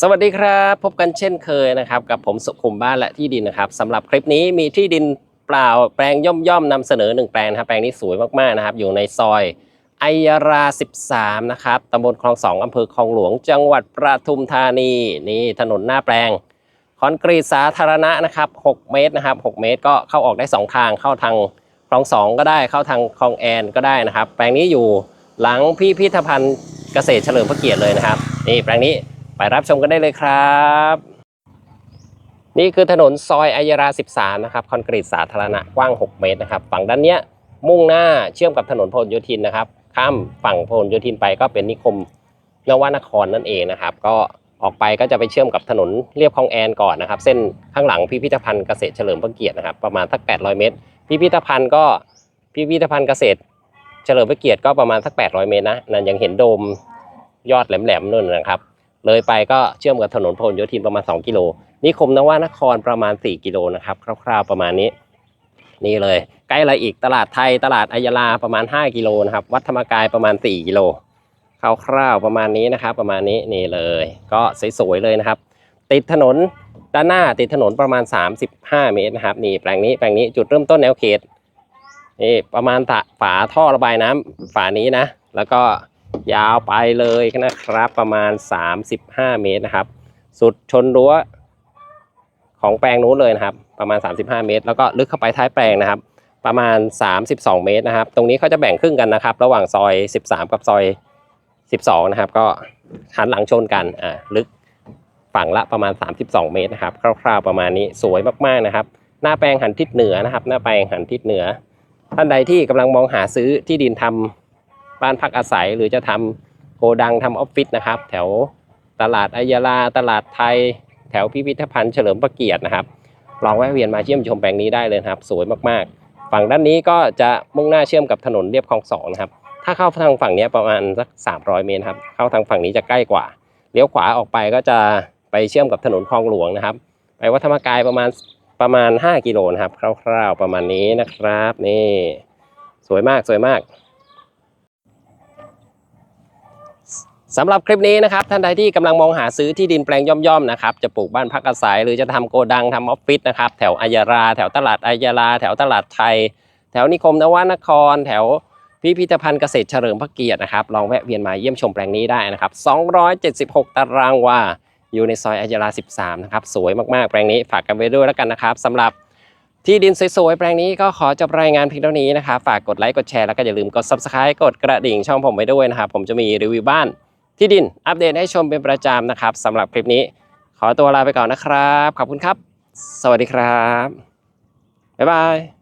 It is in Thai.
สวัสดีครับ พบกันเช่นเคยนะครับ กับผมสุขุมบ้านและที่ดินนะครับสำหรับคลิปนี้มีที่ดินเปล่าแปลงย่อมย่อมๆนำเสนอหนึ่งแปลงนะครับแปลงนี้สวยมากๆนะครับ อยู่ในซอยไอยารา 13 นะครับตำบลคลองสองอำเภอคลองหลวง จังหวัดประทุมธานีนี่ถนนหน้าแปลง คอนกรีตสาธารณะนะครับ 6 เมตรนะครับ 6 เมตรก็เข้าออกได้ 2 ทางเข้าทางคลองสองก็ได้เข้าทางคลองแอนก็ได้นะครับ แปลงนี้อยู่หลังพิพิธภัณฑ์เกษตรเฉลิมพระเกียรติเลยนะครับนี่แปลงนี้ ไปรับชมกันได้เลยครับ นี่คือถนนซอยอัยรา 13 นะครับ คอนกรีตสาธารณะกว้าง 6 เมตรนะครับ ฝั่งด้านเนี้ยมุ่งหน้าเชื่อมกับถนนพหลโยธินนะครับ ข้ามฝั่งพหลโยธินไปก็เป็นนิคมนวนครนั่นเองนะครับ ก็ออกไปก็จะไปเชื่อมกับถนนเรียบคลองแอนก่อนนะครับ เส้นข้างหลังพิพิธภัณฑ์เกษตรเฉลิมพระเกียรตินะครับ ประมาณสัก 800 เมตร พิพิธภัณฑ์ก็พิพิธภัณฑ์เกษตรเฉลิมพระเกียรติก็ประมาณสัก 800 เมตรนะนั่นยังเห็นโดมยอดแหลมๆนู่นนะครับ เลยไปก็เชื่อมกับถนนพหลโยธินประมาณ 2 กิโลนิคมนวานครประมาณ 4 กิโลนะครับคร่าวๆประมาณนี้ นี่เลยใกล้อะไรอีกตลาดไทยตลาดอัยาลาประมาณ 5 กิโลนะครับวัดธรรมกายประมาณ 4 กิโลคร่าวๆประมาณนี้นะครับ ประมาณนี้นี่เลย ก็สวยๆเลยนะครับ ติดถนนด้านหน้าติดถนนประมาณ 35 เมตรนะครับนี่แปลงนี้แปลงนี้จุดเริ่มต้นแนวเขตนี่ประมาณฝาฝาท่อระบายน้ำฝานี้นะ แล้วก็ ยาวไปเลยนะครับ ประมาณ 35 เมตรนะครับ สุดชนรั้วของแปลงนู้นเลยนะครับ ประมาณ 35 เมตร แล้วก็ลึกเข้าไปท้ายแปลงนะครับ ประมาณ 32 เมตรนะครับ ตรงนี้เขาจะแบ่งครึ่งกันนะครับ ระหว่างซอย 13 กับซอย 12 นะครับ ก็หันหลังชนกันอ่าลึกฝั่งละประมาณ 32 เมตรนะครับ คร่าวๆประมาณนี้สวยมากๆนะครับ หน้าแปลงหันทิศเหนือนะครับ หน้าแปลงหันทิศเหนือ ท่านใดที่กำลังมองหาซื้อที่ดินทำ บ้านพักอาศัย หรือจะทำโกดังทำออฟฟิศนะครับ แถวตลาดอัยาลาตลาดไทย แถวพิพิธภัณฑ์เฉลิมพระเกียรตินะครับ ลองแวะเวียนมาเยี่ยมชมแปลงนี้ได้เลยครับ สวยมากๆ ฝั่งด้านนี้ก็จะมุ่งหน้าเชื่อมกับถนนเรียบคลองสองนะครับถ้าเข้าทางฝั่งนี้ประมาณสัก300 เมตรครับเข้าทางฝั่งนี้จะใกล้กว่าเลี้ยวขวาออกไปก็จะไปเชื่อมกับถนนคลองหลวงนะครับ ไปวัดธรรมกายประมาณประมาณ 5 กิโลนะครับ คร่าวๆประมาณนี้นะครับ นี่ สวยมากสวยมาก สำหรับคลิปนี้นะครับท่านใดที่กำลังมองหาซื้อที่ดินแปลงย่อมๆนะครับจะปลูกบ้านพักอาศัย หรือจะทำโกดังทำออฟฟิศนะครับแถวอัยารา แถวตลาดอัยารา แถวตลาดไทย แถวนิคมนวนคร แถวพิพิธภัณฑ์เกษตรเฉลิมพระเกียรตินะครับลองแวะเวียนมาเยี่ยมชมแปลงนี้ได้นะครับ276 ตารางวาอยู่ในซอยอัยยารา13นะครับสวยมากๆแปลงนี้ฝากกันไว้ด้วยแล้วกันนะครับสำหรับที่ดินสวยๆ แปลงนี้ก็ขอจบรายงานเพียงเท่านี้นะครับฝากกดไลค์กดแชร์แล้วก็อย่าลืมกด subscribe กดกระดิ่งช่องผมไว้ด้วยนะครับผมจะมีรีวิวบ้าน ที่ดินอัปเดตให้ชมเป็นประจำนะครับสำหรับคลิปนี้ ขอตัวลาไปก่อนนะครับ ขอบคุณครับ สวัสดีครับ บ๊ายบาย